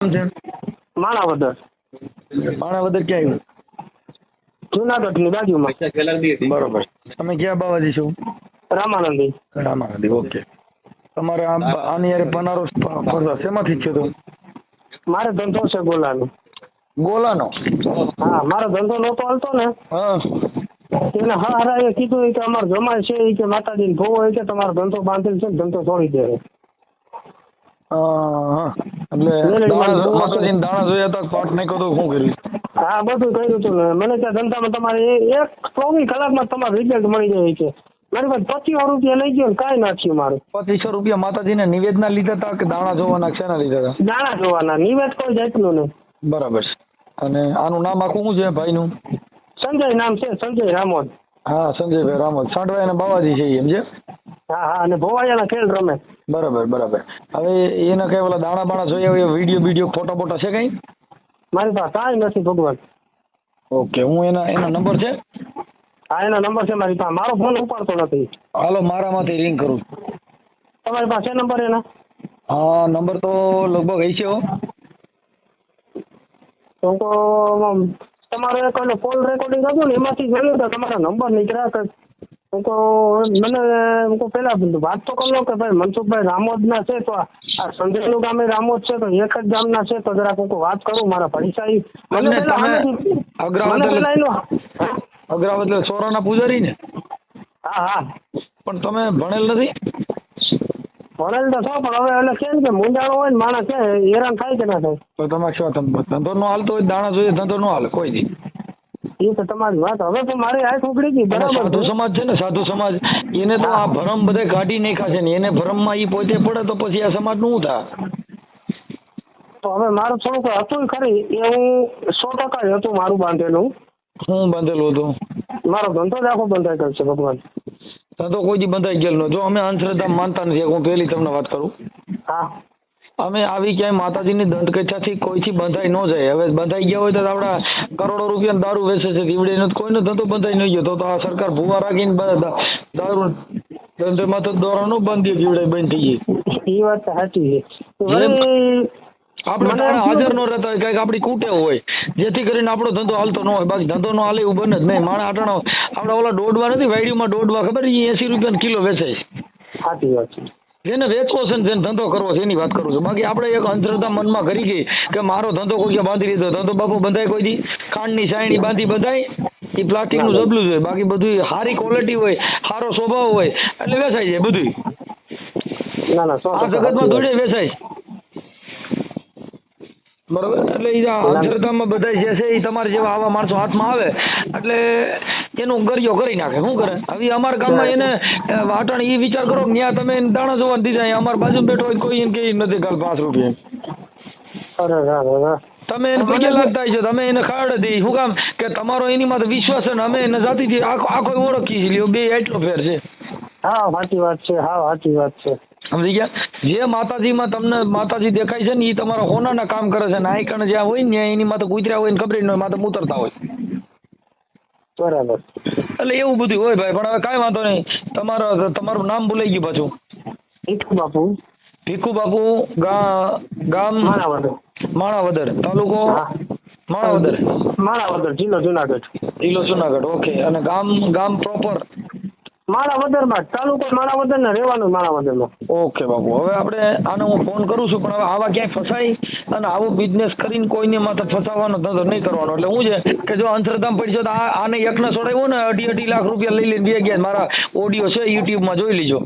માણાવદર. માણાવદર ક્યાં જુનાગઢની બાજુમાં. આવ્યું બરોબર. તમે ક્યાં બાવાજી છો? રામાનંદી. રામાનંદી ઓકે. તમારે આ આની યારે પનારો ફરતા શેમાંથી જ છે તો મારે ધંધો છે ગોલાનો. ગોલાનો? હા મારો ધંધો નહોતો હાલતો ને. હા. એને હારા એ કીધું કે અમારો જમાય છે એ કે માતાજીને ભોવો હોય કે તમારો ધંધો બાંધેલ છે ને ધંધો છોડી દે. હા. એટલે વેલેડી દાણા માં માતાજીને દાણા જોયા હતા પાટ નાખ્યો તો શું કર્યું? હા બધું કર્યું હતું મને ત્યાં ધંધામાં તમારે એક ચોવીસ કલાકમાં તમારે રિઝલ્ટ મળી જાય છે. મારી પાસે પચીસો રૂપિયા લઈ ગયો ને કાંઈ નાખ્યું મારું. પચીસો રૂપિયા માતાજીને નિવેદના લીધા હતા કે દાણા જોવાના શેના લીધા હતા? દાણા જોવાના. નિવેદ કોઈ જાતનું નહીં. બરાબર. છે અને આનું નામ આખું શું છે ભાઈનું? સંજય નામ છે સંજય રામોદ. હા સંજયભાઈ રામોદ. સાંઠવાઈ અને બાવાજી છે એમ છે? હા હા અને ભોવાયાના ખેલ રમે. બરાબર બરાબર. હવે એને કઈ ઓલા દાણા બાણા જોઈએ હોય વીડિયો વીડિયો ફોટો ફોટો છે કઈ? મારી પાસે કાંઈ નથી ભગવાન. ઓકે હું એના એના નંબર છે? હા એનો નંબર છે મારી પાસે. મારો ફોન ઉપાડતો નથી. હાલો મારામાંથી રિંગ કરું. તમારી પાસે નંબર એના? હા નંબર તો લગભગ હશે હો. તો તમારે એક ઓલો કોલ રેકોર્ડિંગ હતું ને એમાંથી જોયું તો તમારા નંબર નીકળ્યા હું તો મને હું તો પેલા વાત તો કરી લો કે ભાઈ મનસુખભાઈ રામોદના છે તો આ સંજયનું ગામે રામોદ છે તો એક જ ગામના છે તો જરાક હું વાત કરું મારા પૈસા ઈ મને પેલા એનું અગ્રાવત એટલે સોરાના પૂજારી ને? હા હા. પણ તમે ભણેલ નથી? ભણેલ તો છો પણ હવે એટલે કેમ કે મુંડાણો હોય ને માણસ છે હેરાન થાય કે ના થાય? તો તમારે શું તમે ધંધો નો હાલતો હોય દાણા જોઈએ ધંધો નો હાલે કોઈ દી એ તો તમારી વાત. હવે તો મારી આંખ ઉગડી ગઈ બરાબર સાધુ સમાજ છે ને સાધુ સમાજ એને તો આ ભરમ બધે કાઢી નાખ્યા છે ને એને ભરમમાં ઈ પોતે પડે તો પછી આ સમાજનું થાય? તો હવે મારું થોડુંક હતું ખરી એ હું સો ટકા જ હતું મારું બાંધેલું. હું બાંધેલું હતું? મારો ધંધો જ આખો બંધાઈ ગયો છે ભગવાન. ધંધો કોઈ દી બંધાઈ ગયેલો ન. જો અમે અંધશ્રદ્ધા માનતા નથી હું પહેલી તમને વાત કરું. હા. અમે આવી ક્યાંય માતાજીની દંડકથાથી કોઈથી બંધાઈ ન જાય. હવે બંધાઈ ગયા હોય તો આપડા કરોડો રૂપિયા દારૂ વેચે છે. દીવડે કોઈનો ધંધો બંધાઈ ન ગયો. તો તો આ સરકાર ભૂવા રાખીને દારૂ ધંધેમાં તો દોરાનો બંધ દીવડે બંધ થઈ ગઈ એ વાત સાચી છે. આપણે તારા હાજર ન રહેતા હોય કંઈક આપણી કૂટે હોય જેથી કરીને આપણો ધંધો હાલતો ન હોય. બાકી ધંધો નો હાલે એવું બને જ નહીં. માણા આટણો આપડે ઓલા દોડવા નથી વાયડીમાં દોડવા ખબર એસી રૂપિયા કિલો વેચે સાચી વાત છે. જેને વેચવો છે ને જેને ધંધો કરવો છે એની વાત કરું છું. બાકી આપણે એક અંધશ્રદ્ધા મનમાં કરી ગઈ કે મારો ધંધો કોઈ બાંધી લીધો. ધંધો બાપુ બંધાય કોઈ દી? ખાંડની સાયણી બાંધી બંધાય? એ પ્લાસ્ટિકનું જબલું હોય બાકી બધું સારી ક્વોલિટી હોય સારો સ્વભાવ હોય એટલે વેચાઈ જાય બધું ના ના આ જગતમાં દોડે વેચાય. બરોબર? એટલે એ અંધશ્રદ્ધામાં બધા જે છે એ તમારે જેવા આવા માણસો હાથમાં આવે. એટલે એનું ગરિયો કરી નાખે. શું કરે? હવે અમારા ગામમાં એને વાટણ એ વિચાર કરો કે ન્યા તમે દાણા જોવા દીધા અમારા બાજુ બેઠો હોય કોઈ એને કે નથી કાલ પાંચ રૂપિયા. તમે એને પગે લાગતા છો તમે એને ખાડ દે. શું કામ? કે તમારો એની માથે વિશ્વાસ છે ને અમે એને જાતિથી આખો આખો ઓળખી લ્યો બે એટલો ફેર છે. હા સાચી વાત છે હા સાચી વાત છે. સમજી ગયા? જે માતાજીમાં તમને માતાજી દેખાય છે ને એ તમારા હોનાના કામ કરે છે ને આઈકણ જ્યાં હોય ને એની માથે કૂતર્યા હોય ને ખબર ન હોય માથે ઉતરતા હોય. બરાબર. એટલે એવું બધું હોય ભાઈ પણ હવે કાંઈ વાંધો નહીં. તમારો તમારું નામ ભૂલાઈ ગયું પાછું. ભીખુ બાપુ. ભીખુ બાપુ ગામ માણાવદર. માણાવદર તાલુકો માણાવદર. માણાવદર જિલ્લો જુનાગઢ. જિલ્લો જુનાગઢ ઓકે. અને ગામ ગામ પ્રોપર માણાવદરમાં જ. તાલુકો માણાવદર ને રહેવાનું માણાવદરમાં. ઓકે બાપુ હવે આપણે આને હું ફોન કરું છું પણ હવે આવા ક્યાંય ફસાઈ અને આવો બિઝનેસ કરીને કોઈને માથે ફસાવાનો ધંધો નહીં કરવાનો. એટલે હું છે કે જો અંતરધામ પડી જાય તો આ આને એકને છોડાવ્યો ને અઢી અઢી લાખ રૂપિયા લઈ લઈને બે ગયા મારા ઓડિયો છે યુટ્યુબમાં જોઈ લીજો.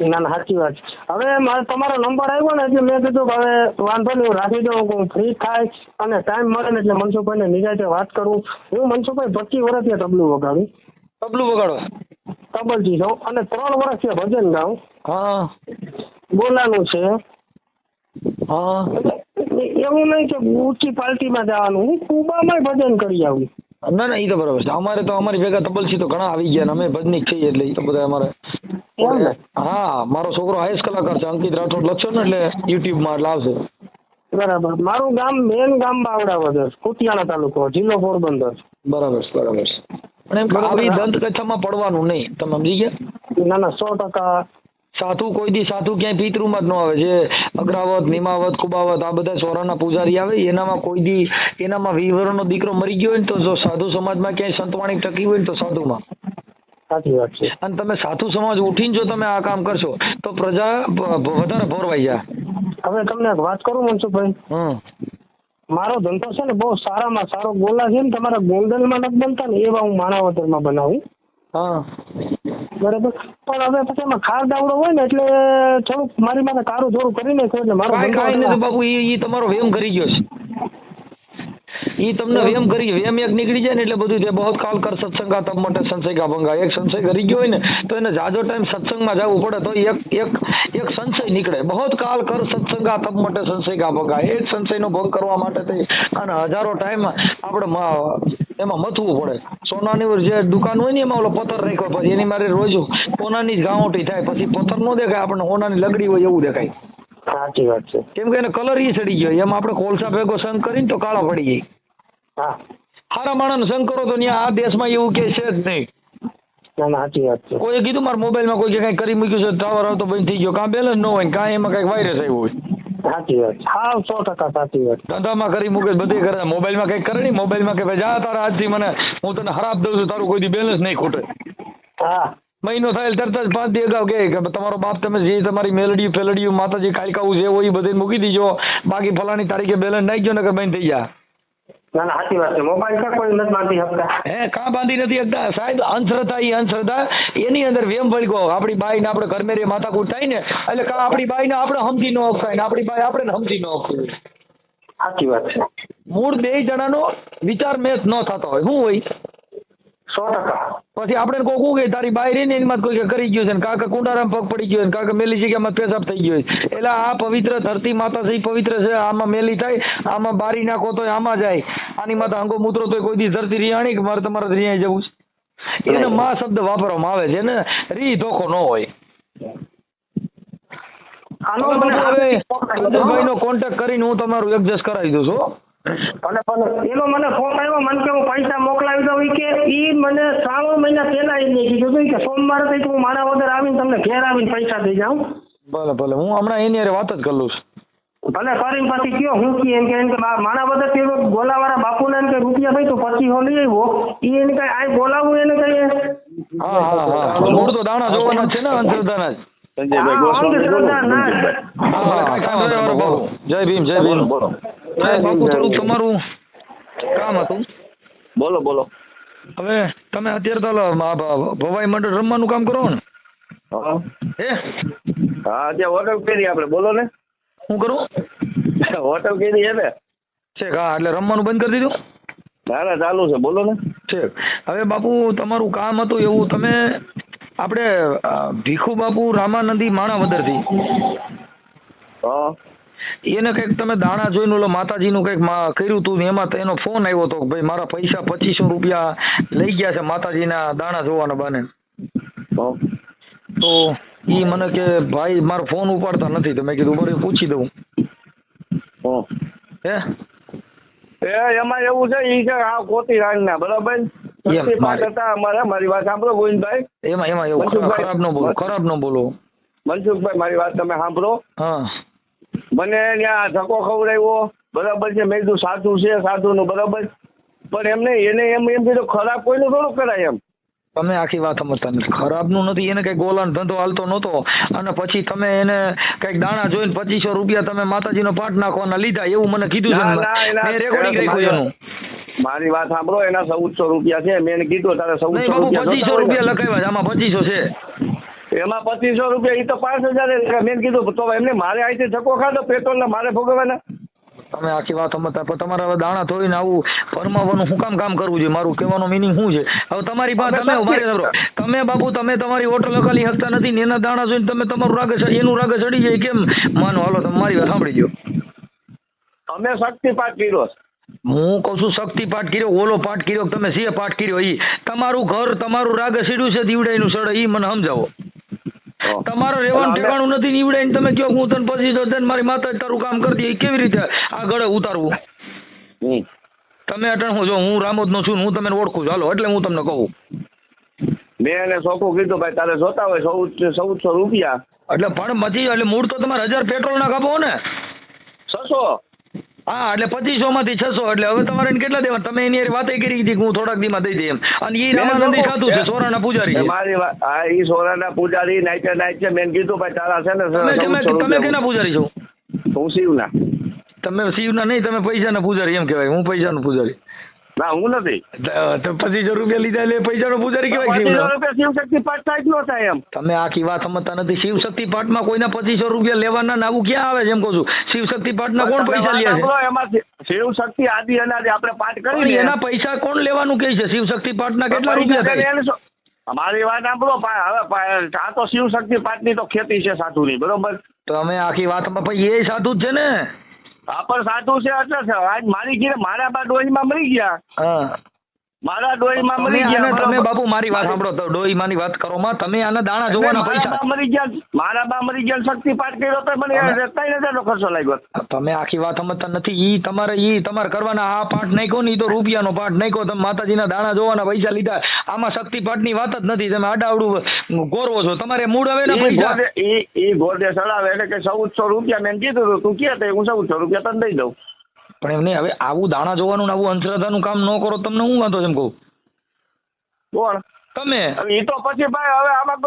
ના ના સાચી વાત હવે મારે તમારો નંબર આવ્યો ને એટલે મેં કીધું હવે વાંધો નહીં રાખી દઉં હું ફ્રી થાય અને ટાઈમ મળે ને એટલે મનસુખભાઈને નિરાતે વાત કરું. હું મનસુખભાઈ પચીસ વર્ષથી તબલું વગાડું. તબલું વગાડો? તબલજી છું અને ત્રણ વર્ષથી ભજન ગાઉં. હા. બોલાનું છે. હા. એવું નહીં કે ઊંચી પાર્ટીમાં જવાનું. હું કુબામાં ભજન કરી આવું. ના ના એ તો બરાબર છે. અમારે તો અમારી ભેગા તબલસી તો ઘણા આવી ગયા અમે ભજનીક છીએ એટલે એ તો બધા અમારે હા મારો છોકરો હાઈસ કલાકાર છે અંકિત રાઠોડ લખશો ને એટલે યુટ્યુબમાં એટલે આવશે. બરાબર. મારું ગામ મેન ગામ બાવડા બાવડાવદર કુતિયાણા તાલુકો જિલ્લો પોરબંદર. બરાબર છે બરાબર છે. પણ એમ આવી દંત કથામાં પડવાનું નહીં. તમે સમજી ગયા? ના ના સો ટકા. સાધુ કોઈ દી સાધુ ક્યાંય પિતૃમાં જ ન આવે. જે અગ્રાવત નિમાવત કુબાવત આ બધા સોરાના પૂજારી આવે એનામાં કોઈ દી એનામાં વિવરણનો દીકરો મરી ગયો હોય ને તો જો સાધુ સમાજમાં ક્યાંય સંતવાણી ટકી હોય ને તો સાધુમાં. સાચી વાત છે. અને તમે સાધુ સમાજ ઉઠીને જો તમે આ કામ કરશો તો પ્રજા વધારે ભોરવાઈ જાય. હવે તમને એક વાત કરું મનસુખભાઈ? હમ. મારો ધંધો છે ને બહુ સારામાં સારો ગોલા છે ને તમારા ગોંડલમાં નથી બનતા ને એવા હું માણાવદરમાં બનાવું. હા. બરાબર? પણ હવે પછી એમાં ખાર દાવડો હોય ને એટલે થોડુંક મારી માથે કારું થોડું કરી નાખ્યું એટલે મારો બાબુ ઈ તમારો વેમ કરી ગયો છે. ઈ તમને વેમ કરી વેમ એક નીકળી જાય ને એટલે બધું જે બહુ કાલ કર સત્સંગા તબ માટે સંશય ભંગા એક સંશય કરી ગયો હોય ને તો એને જાજો ટાઈમ સત્સંગમાં જવું પડે તો એક એક એક સંશય નીકળે. બહુ કાલ કર સત્સંગા તબ માટે સંશય ભંગા એક સંશયનો ભંગ કરવા માટે થઈ અને હજારો ટાઈમ આપણે એમાં મથવું પડે. સોનાની જે દુકાન હોય ને એમાં ઓલો પથ્થર રાખ્યો પછી એની મારે રોજ સોનાની જ ગાંવટી થાય પછી પથ્થર નો દેખાય આપણને સોનાની લગડી હોય એવું દેખાય. સાચી વાત છે. કેમ કે એને કલર ઈ ચડી ગયો. એમાં આપણે કોલસા ભેગો સંગ કરીને તો કાળા પડી જાય. હા હારા માણસ સંગ કરો તો ત્યાં આ દેશમાં એવું કે છે જ નહીં. ના ના સાચી વાત છે. કોઈએ કીધું મારા મોબાઈલમાં કોઈ કઈ કરી મૂક્યું છે ટાવર આવતો બંધ થઈ ગયો. કાં બેલેન્સ ન હોય કાં એમાં કંઈક વાયરસ આવ્યો હોય. સાચી વાત હા સો ટકા સાચી વાત ધંધામાં કરી મૂકે બધે કરે મોબાઈલમાં કઈ કરે નહીં મોબાઈલમાં કે ભાઈ જા તારા આજથી મને હું તને ખરાબ દઉં છું તારું કોઈ દી બેલેન્સ નહીં ખૂટે. હા. મહિનો થાય તરત જ પાંચ દી અગાઉ કે તમારો બાપ તમે જે તમારી મેલડીયું ફેલડીયું માતાજી કાલકાવું જે હોય એ બધે મૂકી દીજો. બાકી ફલાણી તારીખે બેલેન્સ નાખી ગયો ને કે બંધ થઈ જા. ના ના સાચી વાત છે. મોબાઈલ ક્યાં કોઈ નથી બાંધી શકતા? હે કાં બાંધી નથી શકતા? સાહેબ અંધશ્રદ્ધા એ અંધશ્રદ્ધા. એની અંદર વેમ ભડકો આપણી બાઈ ને આપણે ઘરમેરે માથાકૂટ થાય ને એટલે કા આપણી બાઈ ને આપણે સમજી ન અપાય ને આપણી બાઈ આપણે સમજી ન અપાય સાચી વાત છે. મૂળ બે જણાનો વિચાર મેચ ન થતો હોય. શું હોય? સો ટકા. પછી આપણે કોઈ કહું કે તારી બાઈ રહી ને એની કોઈ કરી ગયું છે ને કાકા કુંડારામ પગ પડી ગયો ને કાકા મેલી જગ્યામાં પેશાબ થઈ ગયો એટલે આ પવિત્ર ધરતી માતા છે પવિત્ર છે આમાં મેલી થાય આમાં બારી નાખો તો આમાં જાય. આની માતા અંગો મૂત્રો તો કોઈ દી ધરતી રિયાણી કે મારે તમારે રિયાઈ જવું છે? એને મા શબ્દ વાપરવામાં આવે છે ને. રી ધોખો ન હોય. આનો મને હવે નો કોન્ટેક્ટ કરીને હું તમારું એડજસ્ટ કરાવી દઉં છું. અને પણ એનો મને ફોન આવ્યો મને કે હું પૈસા મોકલાવી દઉં કે ઈ મને શ્રાવણ મહિના પહેલા એને કીધું હતું કે સોમવારે થઈ હું મારા વગર આવીને તમને ઘેર આવીને પૈસા દઈ જાઉં ભલે ભલે હું હમણાં એની હારે વાત જ કરી લઉં છું ભલે કરીને પછી કયો હું કી એમ કે એમ કે મારા વગર તે બાપુ બાપુને એમ કે રૂપિયા ભાઈ તો પચીસો લઈ આવ્યો ઈ એને કઈ આ બોલાવું એને કઈ હા હા હા મૂળ તો દાણા જોવાના છે ને અંધશ્રદ્ધાના જ સંજયભાઈ ગોસ્વામી ના. હા. જય ભીમ જય ભીમ બોલો બાપુ થોડુંક તમારું કામ હતું. બોલો બોલો. હવે તમે અત્યારે તો ભવાઈ મંડળ રમવાનું કામ કરો ને? હા. હે? ત્યાં હોટલ કરી આપણે બોલો ને. શું કરું? હોટલ કરી છે ને છે હા એટલે રમવાનું બંધ કરી દીધું? ના ના ચાલુ છે. બોલો ને. છે હવે બાપુ તમારું કામ હતું એવું તમે આપણે ભીખુ બાપુ રામાનંદી માણાવદરથી હા. એને કંઈક તમે દાણા જોઈને ઓલો માતાજીનું કંઈક કર્યું હતું એમાં એનો ફોન આવ્યો હતો ભાઈ મારા પૈસા પચીસો રૂપિયા લઈ ગયા છે માતાજીના દાણા જોવાના બને. તો ઈ મને કે ભાઈ મારો ફોન ઉપાડતા નથી તો મેં કીધું બરે પૂછી દઉં. હા. હે એ એમાં એવું છે ઈ છે આ કોતી રાંગના બરાબર? હતા અમારે મારી વાત સાંભળો ગોવિંદભાઈ. એમાં એમાં એવું ખરાબ ન બોલો ખરાબ ન બોલો. મનસુખભાઈ મારી વાત તમે સાંભળો. હા. મને ત્યાં ધક્કો ખવડાવ્યો. બરાબર છે મેં કીધું સાચું છે સાચું બરાબર. પણ એમને એને એમ એમ કીધું ખરાબ કોઈનું થોડું કરાય એમ. તમે આખી વાત સમજતા નથી. ખરાબનું નથી એને કઈ ગોલાનો ધંધો હાલતો નહોતો. અને પછી તમે એને કંઈક દાણા જોઈને પચીસો રૂપિયા તમે માતાજીનો પાઠ નાખવાના લીધા એવું મને કીધું છે ના, ને. ના, એના- મેં રેકોર્ડિંગ રાખ્યું એનું. મારી વાત સાંભળો એના ચૌદસો રૂપિયા છે. મેં એને કીધું તારે ચૌદસો રૂપિયા પચીસો રૂપિયા લખાવ્યા આમાં પચીસો છે. એમાં પચીસો રૂપિયા એ તો પાંચ હજાર મેં કીધું તો એમને મારે અહીંથી ધક્કો ખાધો પેટ્રોલ ને મારે ભોગવવાના. તમે આખી વાત સમજતા પણ તમારે હવે દાણા થોડીને આવું ફરમાવાનું શું કામ કામ કરવું જોઈએ? મારું કહેવાનો મિનિંગ શું છે? હવે તમારી પાસે તમે મારી. તમે બાપુ તમે તમારી હોટલ અકાલી હકતા નથી ને એના દાણા જોઈને તમે તમારું રાગ એનું રાગ ચડી જાય કેમ? માનો હાલો તમે મારી વાત સાંભળી ગયો અમે શક્તિપાત કર્યો હું કહું છું શક્તિ પાઠ કર્યો ઓલો પાઠ કર્યો તમે સિંહ પાઠ કર્યો એ તમારું ઘર તમારું રાગ સીડ્યું છે દીવડાઈનું સડે એ મને સમજાવો. તમારો રહેવાનું ઠેકાણું નથી નીવડાઈને તમે કયો હું તને પછી તો તને મારી માતા તારું કામ કરતી એ કેવી રીતે આ ગળે ઉતારવું? તમે અટણ હું જો હું રામોદનો છું ને હું તમને ઓળખું છું. હાલો એટલે હું તમને કહું. મેં એને ચોખ્ખું કીધું ભાઈ તારે જોતા હોય ચૌદ ચૌદસો રૂપિયા. એટલે પણ મચી એટલે મૂળ તો તમારે હજાર પેટ્રોલ ના કાપો ને. છસો? હા એટલે પચીસો માંથી છસો એટલે હવે તમારે કેટલા દેવા તમે એની હારે વાતે કરી હતી કે હું થોડાક દીમાં દઈ દઈ એમ. અને એ રામાનંદી ખાતું છે સોરાના પૂજારી. મારી વાત હા એ સોરાના પૂજારી નાઈટે નાઈટ છે મેં કીધું ભાઈ તારા છે ને તમે તમે કેના પૂજારી છો? હું શિવના. તમે શિવના નહીં તમે પૈસાના પૂજારી એમ કહેવાય. હું પૈસાનો પૂજારી. ના હું નથી. ત- પચીસો રૂપિયા લીધા એટલે પૈસાનો પૂજારી કેવાય શિવનો રૂપિયા શિવશક્તિ પાઠ થાય જ ન થાય એમ. તમે આખી વાત સમજતા નથી. શિવ શક્તિ પાઠમાં કોઈના પચીસો રૂપિયા લેવાના ને આવું ક્યાં આવે છે એમ કહું છું? શિવ શક્તિ પાઠના કોણ પૈસા લે છે? એમાં શિ- શિવશક્તિ આદિ અનાદિ આપણે પાઠ કરી એના પૈસા કોણ લેવાનું કે છે? શિવ શક્તિ પાઠના કેટલા રૂપિયા થાય? મારી વાત સાંભળો હવે આ તો શિવશક્તિ પાઠની તો ખેતી છે સાધુ ની બરોબર? તો અમે આખી વાતમાં પછી એ સાધુ જ છે ને. આ પણ સાચું છે એટલે આજ મારી ઘીરે મારા બા ડોહીમાં મરી ગયા. હા. મારા ડોહીમાં તમે મરી ગયા તમે બાપુ મારી વાત સાંભળો તો ડોહીમાની વાત કરો માં તમે આના દાણા જોવાના પૈસા. મરી ગયા મારા બા મરી ગયા શક્તિ પાઠ કર્યો તો મને અમે- ત્રણ હજારનો ખર્ચો લાગ્યો. તમે આખી વાત સમજતા નથી. ઈ તમારે ઈ તમારે કરવાના આ પાઠ નાખ્યો ને ઈ તો રૂપિયાનો પાઠ નાખ્યો. તમે માતાજીના દાણા જોવાના પૈસા લીધા. આમાં શક્તિ પાઠની વાત જ નથી. તમે આડાવડું ગોરવો છો. તમારે મૂળ હવે ને પૈસા. ઈ ઈ ગોરદે સડાવે એટલે કે ચૌદસો રૂપિયા મેં કીધું તું કે તે? હું ચૌદસો રૂપિયા તને દઈ દઉં. પણ એમ નહીં હવે આવું દાણા જોવાનું ને આવું અંધશ્રદ્ધાનું કામ ન કરો તમને હું વાંધો છે એમ કહું? કોણ તમે? એ તો પછી ભાઈ હવે આમાં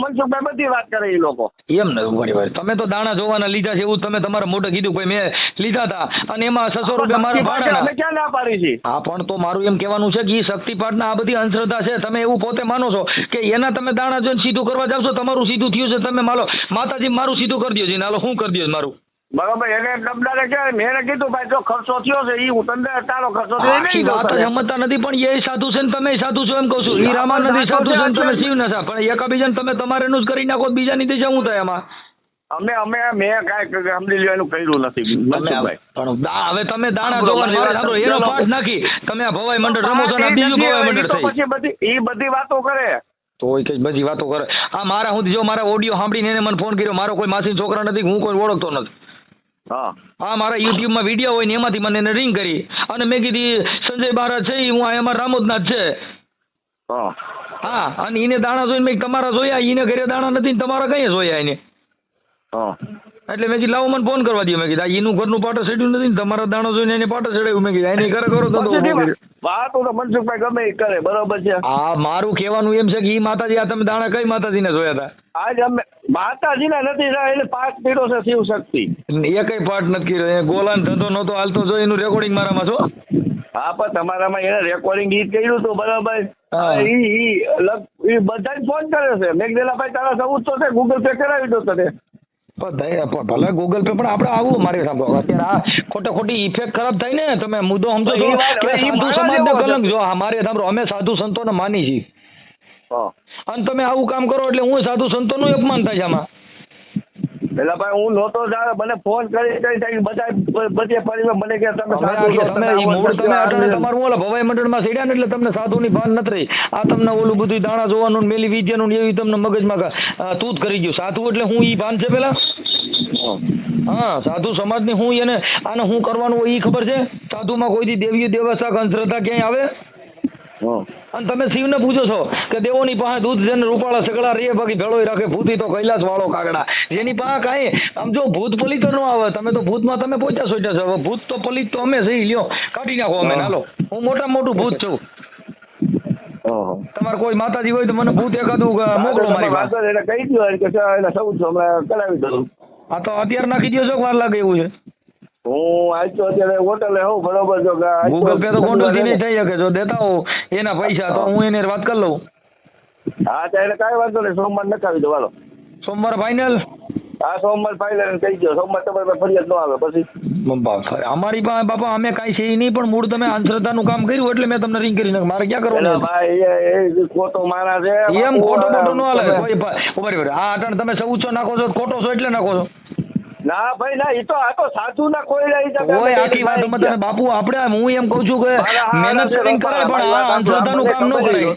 મનસુખભાઈ બધી વાત કરે એ લોકો. એમ ને બરાબર તમે તો દાણા જોવાના લીધા છે એવું તમે તમારા મોઢે કીધું ભાઈ મેં લીધા હતા. અને એમાં છસો રૂપિયા મારા શક્તિ અમે ક્યાં ના પાડી છીએ હા પણ તો મારું એમ કહેવાનું છે કે એ શક્તિપાઠ આ બધી અંધશ્રદ્ધા છે તમે એવું પોતે માનો છો કે એના તમે દાણા જોઈને સીધું કરવા જાવ છો તમારું સીધું થયું છે તમે માલો માતાજી મારું સીધું કરી દો છે હાલો શું કરી દો મારું. બરોબર એને દમદારે કે મેં એને કીધું ભાઈ જો ખર્ચો થયો છે ઈ હું તને તારો ખર્ચો થયો નહીં વાત સમજતા નથી પણ એ સાધુ છે ને તમે સાધુ છો એમ કહું છું. ઈ નથી સાધુ છે તમે શિવ નથી પણ એકાબીજાને તમે તમારેનું જ કરી નાખો બીજા બીજાની દિશા હું થાય એમાં અમે અમે મેં કાંઈ સમજી લેવાનું કર્યું નથી. પણ હવે તમે દાણા સાંભળો, સાંભળો એનો પાઠ નાખી. તમે આ ભવાઈ મંડળ રમો છો ને બીજું ભવાઈ મંડળ થઈ. પછી બધી એ બધી વાતો કરે. તો એ કઈ બધી વાતો કરે. આ મારા હું જો મારા ઓડિયો સાંભળીને એને મને ફોન કર્યો મારો કોઈ માસી છોકરા નથી હું કોઈ ઓળખતો નથી. હા. હા મારા યુટ્યુબમાં વીડિયો હોય ને એમાંથી મને એને રિંગ કરી. અને મેં કીધી સંજય બારા છે હું આ અમારા રામોદના છે. હા. અને એને દાણા જોઈને મેં તમારા જોયા એને ઘરે દાણા નથી ને તમારા કઈ જોયા એને? હા. એટલે મેં કીધું લાવો મને ફોન કરવા દો મેં કીધું આ એનું ઘરનું પાટો ચડ્યું નથી ને તમારા દાણો જોઈને એને પાટો ચડાવ્યું મેં કીધું એને ઘરે કરો તો તો. વાતો તો મનસુખભાઈ ગમે એ કરે બરોબર છે. હા મારું કહેવાનું એમ છે કે એ માતાજી આ તમે દાણા કઈ માતાજીને જોયા હતા? આજ અમે માતાજીના નથી એટલે પાઠ પીડો છે શિવ શક્તિ. એ કઈ પાઠ નથી કર્યો એ ગોલાન ધંધો નતો હાલતો જો એનું રેકોર્ડિંગ મારામાં છો? હા પણ તમારામાં એને રેકોર્ડિંગ ગીત કર્યું હતું બરાબર. ઈ ઈ ઈ ફોન કરે છે. મેં કીધેલા ભાઈ તારા ચૌદસો છે ગૂગલ પે કરાવી દો તને. ભલે ગૂગલ પે પણ આપણે આવું મારે સાંભળો અત્યારે આ ખોટે ખોટી ઇફેક્ટ ખરાબ થાય ને તમે મુદ્દો સમજો છો કે સાધુ મારા કલંક જો મારે સાંભળો અમે સાધુ સંતોને માની છીએ. અને તમે આવું કામ કરો એટલે હું સાધુ સંતોનું અપમાન થાય છે આમાં. એટલે ભાઈ હું નહોતો જાણે મને ફોન કરી કરી થાય બધા બધે પરિવાર મને કે તમે તમે સાધુ તમે અટાણે તમારું ઓલા ભવાઈ મંડળમાં સીડ્યા ને એટલે તમને સાધુની ભાન નથી રહી. આ તમને ઓલું બધું દાણા જોવાનું ને મેલી વિદ્યાનું ને એવી તમને મગજમાં તૂત કરી ગયું. સાધુ એટલે હું ઈ ભાન છે પેલા? હા સાધુ સમાજની હું એને આને હું કરવાનું હોય ઈ ખબર છે? સાધુમાં કોઈ દી દેવીય દેવસ્થા અંધશ્રદ્ધા ક્યાંય આવે. અને તમે શિવને પૂછો છો કે દેવોની પાસે દૂધ છે ને રૂપાળા સગડા રે બાકી ભેળો રાખે ભૂતી તો કૈલાસ વાળો કાગડા. જેની પાસે કાંઈ આમ જો ભૂત પલિત ન આવે તમે તો ભૂતમાં તમે પહોંચ્યા સોચ્યા છો. હવે ભૂત તો પલિત તો અમે સહી લ્યો કાઢી નાખો અમે. હાલો. હું મોટા મોટું ભૂત છું. તમારે કોઈ માતાજી હોય તો મને ભૂત એકાદું મોકલો મારી પાસે. એટલે કહી દીધું કે સૌ કરાવી દઉં. આ તો અત્યારે નાખી દો છો વાર લાગે એવું છે? હું આજ તો અત્યારે હોટલે હોઉં બરોબર જો ગૂગલ પે તો ખોટું થી નહીં થઈ શકે જો દેતા હો એના પૈસા તો હું એને વાત કરી લઉં. હા ત્યારે કાંઈ વાંધો નહીં સોમવાર નખાવી દો હાલો. સોમવારે ફાઇનલ હા સોમવાર ફાઇનલ કહી દો સોમવાર તમારી પાસે ફરિયાદ ન આવે પછી. અમારી પાસે બાપા અમે કાંઈ છે નહીં પણ મૂળ તમે અંધશ્રદ્ધાનું કામ કર્યું એટલે મેં તમને રિંગ કરી મારે ક્યાં કરવાનું ભાઈ ખોટો માણસ છે એમ ખોટો ખોટો ન હાલે. ભાઈ, આ અટાણે તમે સૌચો નાખો છો ખોટો છો એટલે નાખો છો. ના ભાઈ ના એ તો આ તો સાધુ ના કોઈ રહી શકે ઓય આખી વાત મત તમે બાપુ આપણે હું એમ કહું છું કે મહેનત કરીને કરાય પણ આ અંધશ્રદ્ધાનું કામ ન કરાય.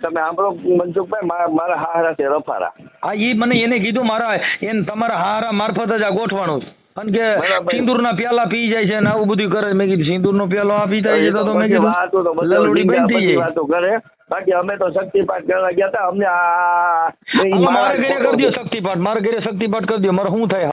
તમે સાંભળો મનસુખભાઈ મારા હારા છે રફારા. હા એ મને એને કીધું મારા એને તમારા હારા મારફત જ આ ગોઠવાનું છે. અને કે સિંદૂર ના પ્યાલા પી જાય છે ને આવું બધું કરે. મેં કીધું સિંદૂરનો પ્યાલો આ પીતા જાય છે તો મેં કીધું બધો બંધ થઈ જાય. વાતો કરે. બાકી અમે તો શક્તિપાઠ કરવા ગયા હતા. અમને આ મારે ઘરે કરી દો. શક્તિપાઠ. મારે ઘરે શક્તિપાઠ કરી દો મારે શું થાય?